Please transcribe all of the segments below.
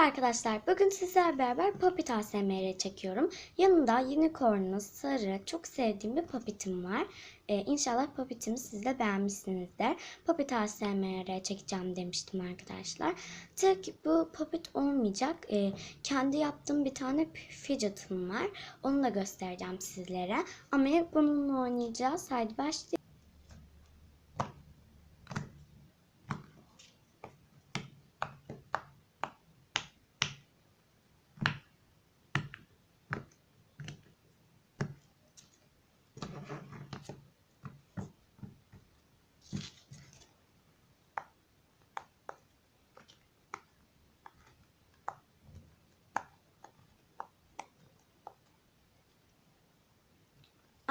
arkadaşlar. Bugün sizlerle beraber Puppet ASMR çekiyorum. Yanında unicornlu, sarı, çok sevdiğim bir Puppet'im var. Ee, inşallah Puppet'imi siz de beğenmişsinizdir. Puppet ASMR çekeceğim demiştim arkadaşlar. Tek bu Puppet olmayacak. Ee, kendi yaptığım bir tane fidget'ım var. Onu da göstereceğim sizlere. Ama bununla oynayacağız. Haydi başlayalım.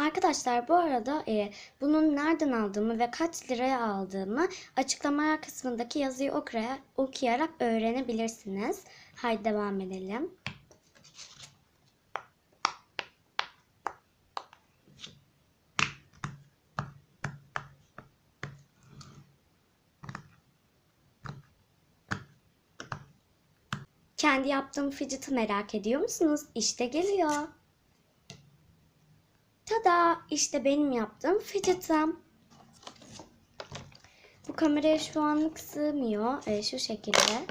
Arkadaşlar bu arada e, bunun nereden aldığımı ve kaç liraya aldığımı açıklamalar kısmındaki yazıyı okuyarak, okuyarak öğrenebilirsiniz. Haydi devam edelim. Kendi yaptığım fidget'ı merak ediyor musunuz? İşte geliyor. Tada! İşte benim yaptığım fidget'ım. Bu kameraya şu anlık sığmıyor. Ee, şu şekilde.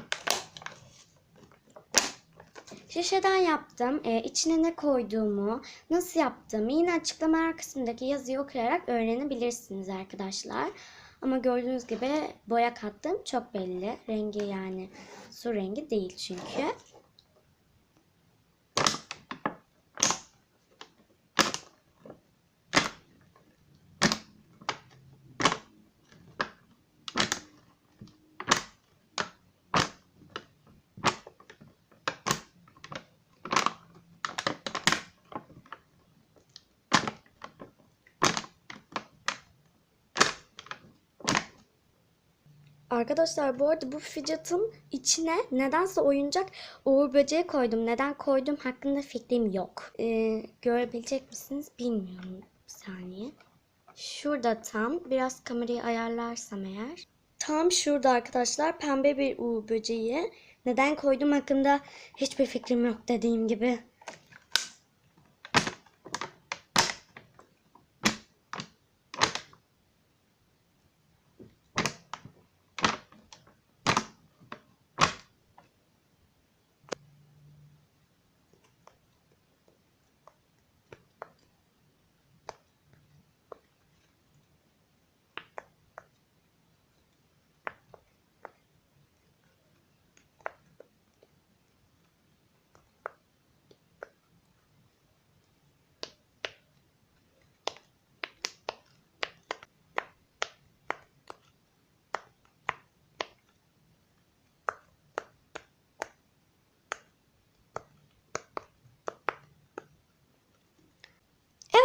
Şişeden yaptım. Ee, içine ne koyduğumu, nasıl yaptığımı yine açıklama kısmındaki yazıyı okuyarak öğrenebilirsiniz arkadaşlar. Ama gördüğünüz gibi boya kattım çok belli. Rengi yani su rengi değil çünkü. Arkadaşlar bu arada bu fidget'ın içine nedense oyuncak Uğur böceği koydum. Neden koydum hakkında fikrim yok. Ee, görebilecek misiniz bilmiyorum. Bir saniye. Şurada tam biraz kamerayı ayarlarsam eğer. Tam şurada arkadaşlar pembe bir Uğur böceği. Neden koydum hakkında hiçbir fikrim yok dediğim gibi.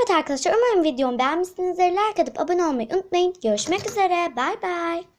Evet arkadaşlar umarım videomu beğenmişsinizdir. Like atıp abone olmayı unutmayın. Görüşmek üzere. Bay bay.